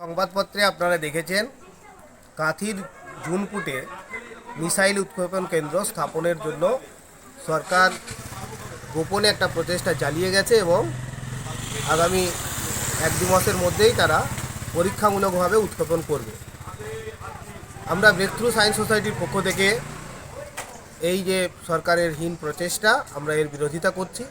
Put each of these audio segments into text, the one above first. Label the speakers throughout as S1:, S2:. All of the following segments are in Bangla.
S1: সংবাদপত্রে আপনারা দেখেছেন, কাঁথির জুনপুটে মিসাইল উৎক্ষেপণ কেন্দ্র স্থাপনের জন্য সরকার গোপনে একটা প্রচেষ্টা চালিয়ে গেছে এবং আগামী এক দু মাসের মধ্যেই তারা পরীক্ষামূলকভাবে উৎক্ষেপণ করবে। আমরা ব্রেকথ্রু সায়েন্স সোসাইটির পক্ষ থেকে এই যে সরকারের হীন প্রচেষ্টা, আমরা এর বিরোধিতা করছি।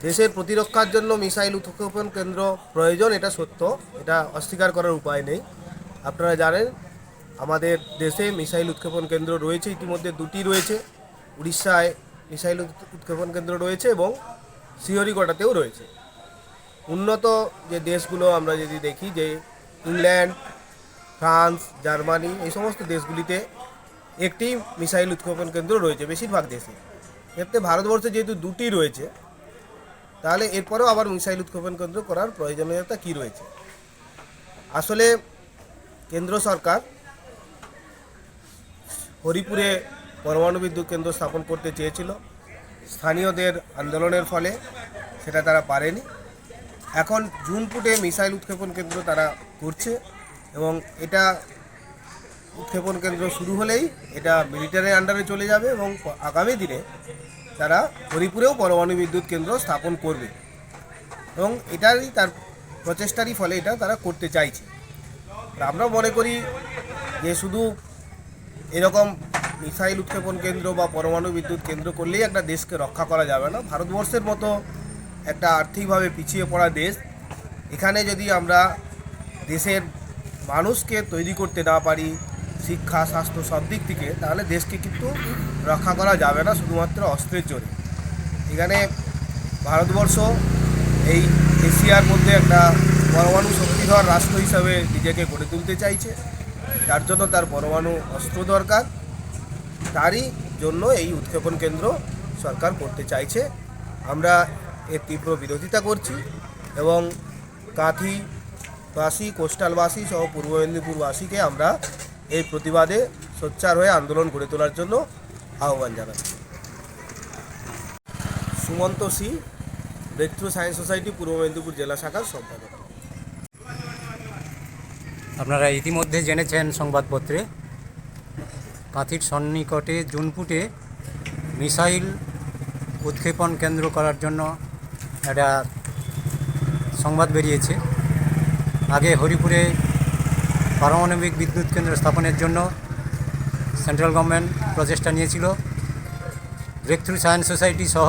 S1: দেশের প্রতিরক্ষার জন্য মিসাইল উৎক্ষেপণ কেন্দ্র প্রয়োজন, এটা সত্য। এটা অস্বীকার করার উপায় নেই। আপনারা জানেন, আমাদের দেশে মিসাইল উৎক্ষেপণ কেন্দ্র রয়েছে, ইতিমধ্যে দুটি রয়েছে। উড়িষ্যায় মিসাইল উৎ- উৎক্ষেপণ কেন্দ্র রয়েছে এবং সিহরিকটাতেও রয়েছে। উন্নত যে দেশগুলো আমরা যদি দেখি, যে ইংল্যান্ড, ফ্রান্স, জার্মানি, এই সমস্ত দেশগুলিতে একটি মিসাইল উৎক্ষেপণ কেন্দ্র রয়েছে, বেশিরভাগ দেশে। এতে ভারতবর্ষে যেহেতু দুটি রয়েছে তাহলে এরপরেও আবার মিসাইল উৎক্ষেপণ কেন্দ্র করার প্রয়োজনীয়তা কী রয়েছে? আসলে কেন্দ্র সরকার হরিপুরে পরমাণু বিদ্যুৎ কেন্দ্র স্থাপন করতে চেয়েছিল। স্থানীয়দের আন্দোলনের ফলে সেটা তারা পারেনি। এখন জুনপুটে মিসাইল উৎক্ষেপণ কেন্দ্র তারা করছে এবং এটা উৎক্ষেপণ কেন্দ্র শুরু হলেই এটা মিলিটারির আন্ডারে চলে যাবে এবং আগামী দিনে তারা হরিপুরেও পরমাণু বিদ্যুৎ কেন্দ্র স্থাপন করবে। এবং এটারই তার প্রচেষ্টারই ফলে এটা তারা করতে চাইছে। আমরা মনে করি যে শুধু এরকম মিসাইল উৎক্ষেপণ কেন্দ্র বা পরমাণু বিদ্যুৎ কেন্দ্র করলেই একটা দেশকে রক্ষা করা যাবে না। ভারতবর্ষের মতো একটা আর্থিকভাবে পিছিয়ে পড়া দেশ, এখানে যদি আমরা দেশের মানুষকে তৈরি করতে না পারি শিক্ষা, স্বাস্থ্য সব দিক থেকে তাহলে দেশকে কিন্তু রক্ষা করা যাবে না শুধুমাত্র অস্ত্রের জোরে। এখানে ভারতবর্ষ এই এশিয়ার মধ্যে একটা পরমাণু শক্তিধর রাষ্ট্র হিসাবে নিজেকে গড়ে তুলতে চাইছে। তার জন্য তার পরমাণু অস্ত্র দরকার। তারই জন্য এই উৎক্ষেপণ কেন্দ্র সরকার করতে চাইছে। আমরা এর তীব্র বিরোধিতা করছি এবং কাঁথিবাসী, কোস্টালবাসী সহ পূর্ব মেদিনীপুরবাসীকে আমরা এই প্রতিবাদে সোচ্চার হয়ে আন্দোলন গড়ে তোলার জন্য আহ্বান জানাচ্ছি Sumanta C, breakthrough science society, Purba Medinipur জেলা শাখার সম্পাদক।
S2: আপনারা ইতিমধ্যে জেনেছেন সংবাদপত্রে, কাঁথির সন্নিকটে জুনপুটে মিসাইল উৎক্ষেপণ কেন্দ্র করার জন্য একটা সংবাদ বেরিয়েছে। আগে হরিপুরে পারমাণবিক বিদ্যুৎ কেন্দ্র স্থাপনের জন্য সেন্ট্রাল গভর্নমেন্ট প্রচেষ্টা নিয়েছিল। ব্রেকথ্রু সায়েন্স সোসাইটি সহ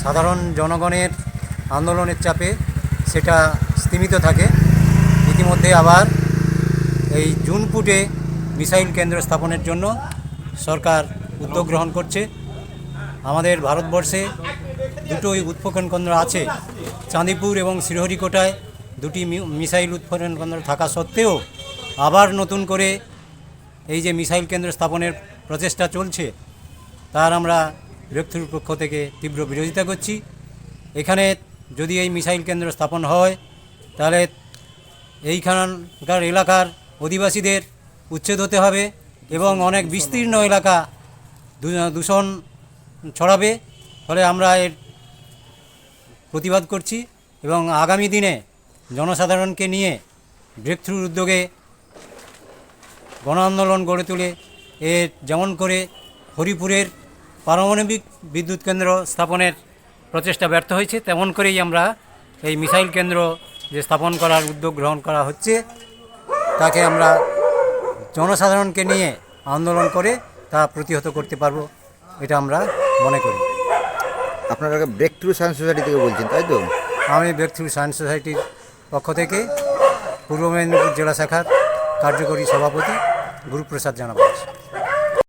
S2: সাধারণ জনগণের আন্দোলনের চাপে সেটা স্তীমিত থাকে। ইতিমধ্যে আবার এই জুনপুটে মিসাইল কেন্দ্র স্থাপনের জন্য সরকার উদ্যোগ গ্রহণ করছে। আমাদের ভারতবর্ষে দুটোই উৎক্ষেপণ কেন্দ্র আছে, চাঁদিপুর এবং শ্রীহরিকোটায়। দুটি মিসাইল উৎক্ষেপণ কেন্দ্র থাকা সত্ত্বেও আবার নতুন করে এই যে মিসাইল কেন্দ্র স্থাপনের প্রচেষ্টা চলছে, তার আমরা ব্রেকথ্রুর পক্ষ থেকে তীব্র বিরোধিতা করছি। এখানে যদি এই মিসাইল কেন্দ্র স্থাপন হয়, তাহলে এইখানকার এলাকার অধিবাসীদের উচ্ছেদ হতে হবে এবং অনেক বিস্তীর্ণ এলাকা দূষণ ছড়াবে। ফলে আমরা এর প্রতিবাদ করছি এবং আগামী দিনে জনসাধারণকে নিয়ে ব্রেকথ্রুর উদ্যোগে গণ আন্দোলন গড়ে তুলে এর যেমন করে হরিপুরের পারমাণবিক বিদ্যুৎ কেন্দ্র স্থাপনের প্রচেষ্টা ব্যর্থ হয়েছে তেমন করেই আমরা এই মিসাইল কেন্দ্র যে স্থাপন করার উদ্যোগ গ্রহণ করা হচ্ছে তাকে আমরা জনসাধারণকে নিয়ে আন্দোলন করে তা প্রতিহত করতে পারব এটা আমরা মনে করি।
S3: আপনারা ব্রেক থ্রু সায়েন্স সোসাইটি থেকে বলছেন তাই তো?
S2: আমি ব্রেকথ্রু সায়েন্স সোসাইটির পক্ষ থেকে পূর্ব মেদিনীপুর জেলা শাখার কার্যকরী সভাপতি গুরুপ্রসাদ জানাব।